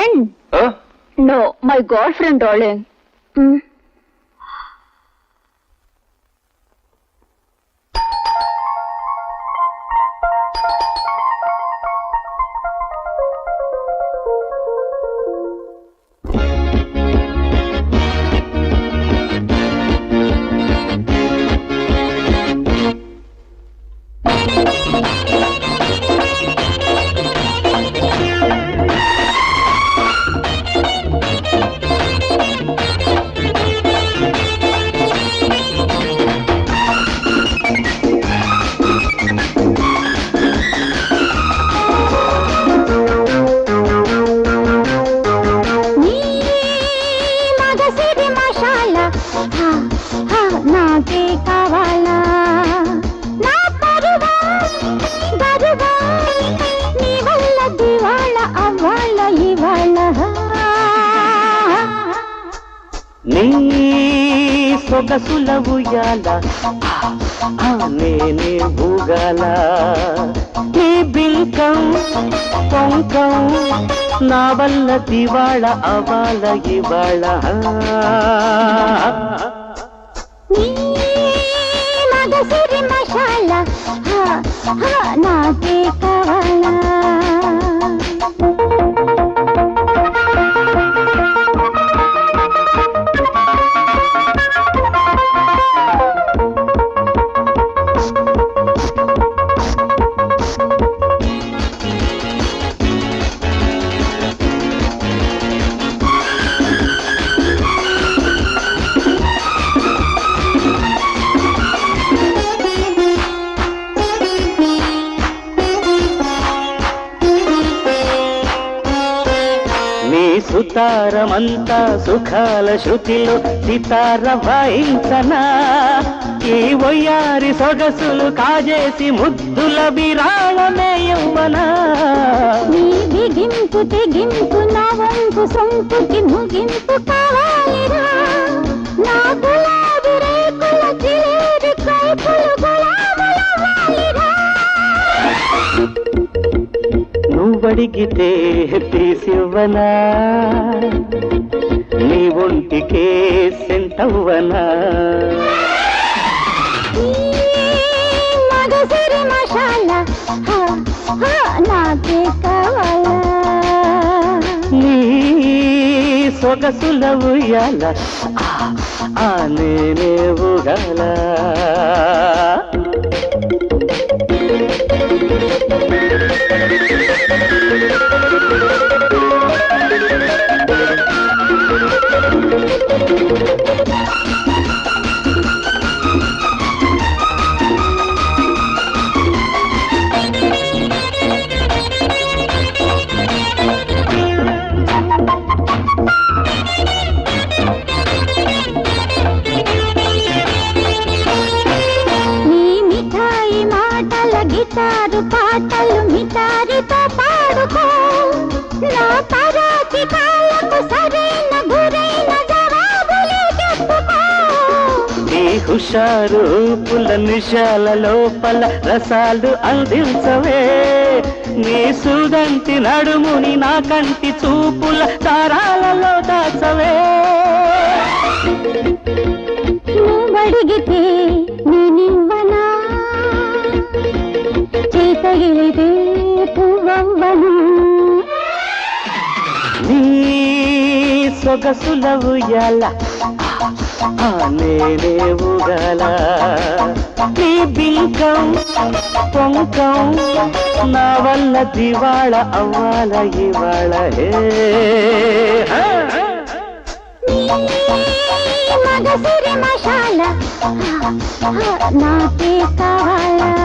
Friend no my god friend darling నా సొగసుల ఉయ్యాల నేనే ఊగాల. నీ బింకం పొంకం నా వల్ల దివాళ అవాల ఇవాళ నీ హా, హా, నాకే సుతారమంతా సుఖాల శృతిలో సితార వాయించనా ఈ ఒయ్యారి సొగసులు కాజేసి ముద్దుల విరాళమే ఇవ్వనా? నీ బిగింపు తెగింపు నా వంపు సొంపుకి ముగింపు కావాలిరా. నా నువ్వడిగితే తీసివ్వనా? నీ ఒంటికే సెంటవ్వనా నాకే కావాలా? నీ సొగసుల ఉయ్యాల ఆ, నేనే ఊగాల నీ గిటారు పాటలు మిఠారితో పాడుకో. నా పరాచి కాళ్ళకు సరైన గురైన జవాబులే చెప్పుకో. నీ హుషారు పుల నిషాల లోపల రసాలు అందించవే. నీ సుదంతి నడుముని నా కంటి చూపుల దారాలలో దాచవే. నువ్వడిగితే సొగసుల ఉయ్యాల నేనే ఊగాల. నీ బింకం పొంకం నా వల్ల దివాళ అవ్వాల ఇవాళ. హే హా, మగసిరి మషాల నాకే కావాలా?